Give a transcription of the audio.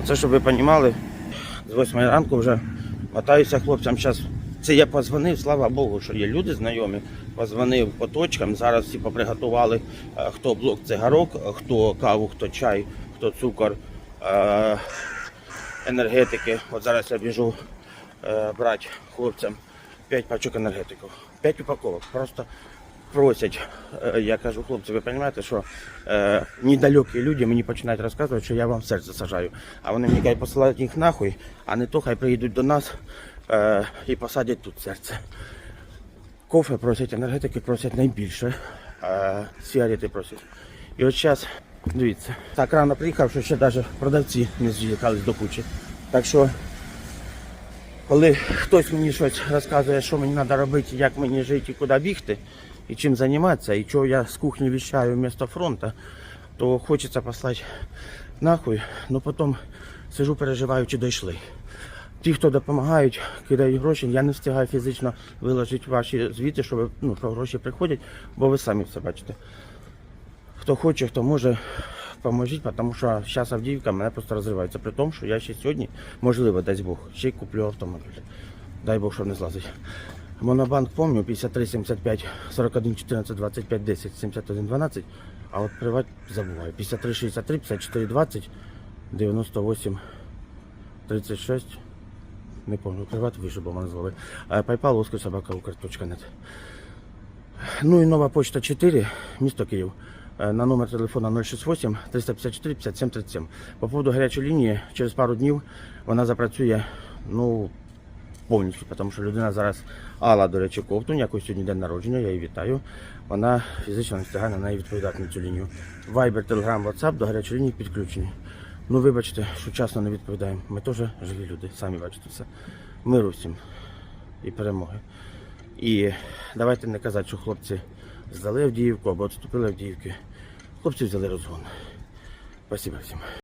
Оце, щоб ви розуміли, з 8 ранку вже мотаюся хлопцям. Зараз це я позвонив, слава Богу, що є люди знайомі. Позвонив по точкам. Зараз всі поприготували, е, хто блок цигарок, хто каву, хто чай, хто цукор, е, енергетики. От зараз я біжу е, брати хлопцям 5 пачок енергетиків. 5 упаковок. Просто просять. Е, Я кажу, хлопці, ви розумієте, що е, недалекі люди мені починають розказувати, що я вам серце сажаю. А вони мені кажуть, посилають їх нахуй, а не то хай приїдуть до нас е, і посадять тут серце. Кофе просять, енергетики просять найбільше, е, сигарети просять. І от зараз, дивіться, так рано приїхав, що ще навіть продавці не з'їхались до кучі. Так що коли хтось мені щось розказує, що мені треба робити, як мені жити і куди бігти, і чим займатися, і чого я з кухні віщаю вместо фронту, то хочеться послати нахуй, але потім сижу, переживаю, чи дійшли. Ті, хто допомагають, кидають гроші, я не встигаю фізично виложити ваші звіти, що, ви, ну, що гроші приходять, бо ви самі все бачите. Хто хоче, хто може, поможіть, тому що зараз Авдіївка мене просто розривається. При тому, що я ще сьогодні, можливо, дасть Бог, ще й куплю автомобіль. Дай Бог, щоб не злазить. Монобанк помню 53 75 41 14 25 10 71 12, а от приват забуваю. 53 63 54 20 98 36 не помню, приват вийшов, бо мене з голови. А PayPal, Оскар, собака, Укр.нет. Ну і нова почта 4, місто Київ. Е, На номер телефона 068 354 57 37. По поводу гарячої лінії, через пару днів вона запрацює ну, повністю, тому що людина зараз Алла, до речі, Ковтунь, якось сьогодні день народження, я її вітаю. Вона фізично не встигає на неї відповідати на цю лінію. Viber, Telegram, WhatsApp до гарячої лінії підключені. Ну, вибачте, що часно не відповідаємо. Ми теж живі люди, самі бачите все. Миру всім і перемоги. І давайте не казати, що хлопці здали Авдіївку або відступили Авдіївки. Хлопці взяли розгон. Спасибо всім.